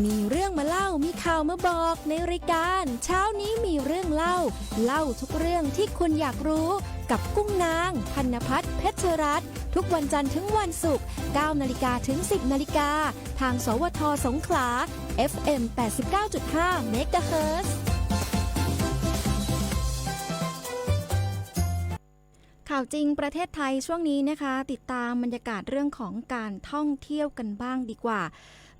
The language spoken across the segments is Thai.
มีเรื่องมาเล่า มีข่าวมาบอกในรายการ เช้านี้มีเรื่องเล่า เล่าทุกเรื่องที่คุณอยากรู้กับกุ้งนาง พันพัฒน์เพชรรัตน์ทุกวันจันทร์ถึงวันศุกร์9นาฬิกาถึง 10นาฬิกาทาง สวทสงขลา FM 89.5เมกะเฮิรตซ์ข่าวจริงประเทศไทยช่วงนี้นะคะ ติดตามบรรยากาศเรื่องของการท่องเที่ยวกันบ้างดีกว่า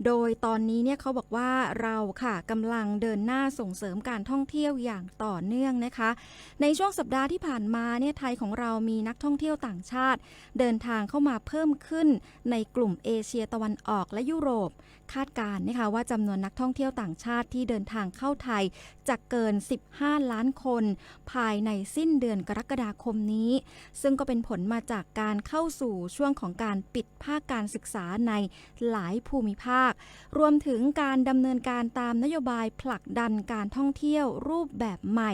โดยตอนนี้เนี่ยเขาบอกว่าเราค่ะกำลังเดินหน้าส่งเสริมการท่องเที่ยวอย่างต่อเนื่องนะคะ ในช่วงสัปดาห์ที่ผ่านมาเนี่ยไทยของเรามีนักท่องเที่ยวต่างชาติ เดินทางเข้ามาเพิ่มขึ้นในกลุ่มเอเชียตะวันออกและยุโรป คาดการณ์นะคะว่าจำนวนนักท่องเที่ยวต่างชาติที่เดินทางเข้าไทยจะเกิน 15 ล้านคน ภายในสิ้นเดือนกรกฎาคมนี้ ซึ่งก็เป็นผลมาจากการเข้าสู่ช่วงของการปิดภาคการศึกษาในหลายภูมิภาครวมถึงการดำเนินการตามนโยบายผลักดันการท่องเที่ยวรูปแบบใหม่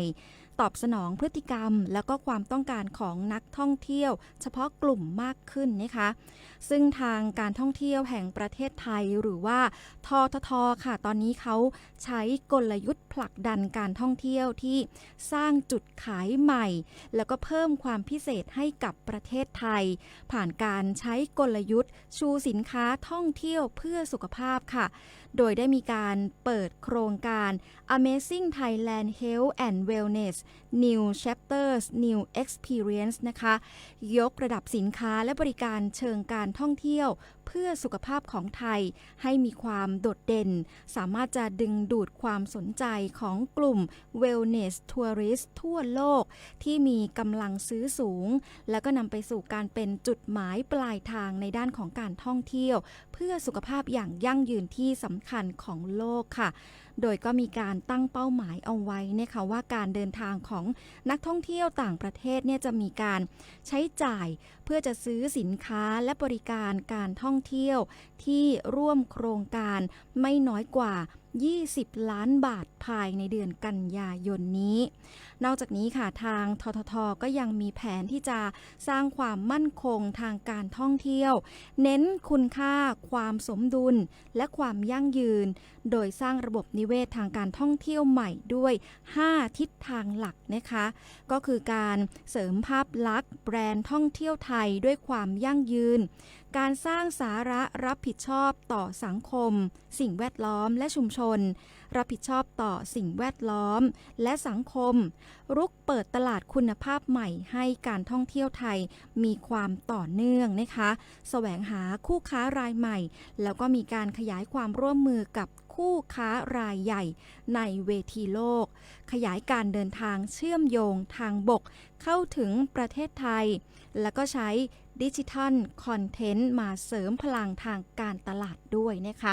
ตอบสนองพฤติกรรม แล้วก็ความต้องการของนักท่องเที่ยว เฉพาะกลุ่มมากขึ้นนะคะ ซึ่งทางการท่องเที่ยวแห่งประเทศไทยหรือว่าทททค่ะ ตอนนี้เขาใช้กลยุทธ์ผลักดันการท่องเที่ยวที่สร้างจุดขายใหม่ แล้วก็เพิ่มความพิเศษให้กับประเทศไทย ผ่านการใช้กลยุทธ์ ชูสินค้าท่องเที่ยวเพื่อสุขภาพค่ะ โดยได้มีการเปิดโครงการ Amazing Thailand Health and Wellness New Chapters New Experience นะคะ ยกระดับสินค้าและบริการเชิงการท่องเที่ยว เพื่อสุขภาพของไทยให้มีความโดดเด่น สามารถจะดึงดูดความสนใจของกลุ่ม Wellness Tourist ทั่วโลก ที่มีกำลังซื้อสูง แล้วก็นำไปสู่การเป็นจุดหมายปลายทางในด้านของการท่องเที่ยว เพื่อสุขภาพอย่างยั่งยืนที่สำคัญของโลกค่ะ โดยก็มีการตั้งเป้าหมายเอาไว้นะคะว่าการเดินทางของนักท่องเที่ยวต่างประเทศเนี่ยจะมีการใช้จ่ายเพื่อจะซื้อสินค้าและบริการการท่องเที่ยวที่ร่วมโครงการไม่น้อยกว่า20 ล้านบาทภายในเดือนกันยายนนี้ นอกจากนี้ค่ะทางทททก็ยังมีแผนที่จะสร้างความมั่นคงทางการท่องเที่ยว เน้นคุณค่า ความสมดุล และความยั่งยืน โดยสร้างระบบนิเวศทางการท่องเที่ยวใหม่ด้วย 5 ทิศทางหลักนะคะ ก็คือการเสริมภาพลักษณ์ แบรนด์ท่องเที่ยวไทยด้วยความยั่งยืน การสร้างสาระรับผิดชอบต่อสังคม สิ่งแวดล้อมและชุมชนรับผิดชอบต่อสิ่งแวดล้อม และสังคม รุกเปิดตลาดคุณภาพใหม่ให้การท่องเที่ยวไทยมีความต่อเนื่องนะคะแสวงหาคู่ค้ารายใหม่ แล้วก็มีการขยายความร่วมมือกับคู่ค้ารายใหญ่ในเวทีโลก ขยายการเดินทางเชื่อมโยงทางบกเข้าถึงประเทศไทย แล้วก็ใช้ดิจิทัลคอนเทนต์มาเสริมพลังทางการตลาดด้วยนะคะ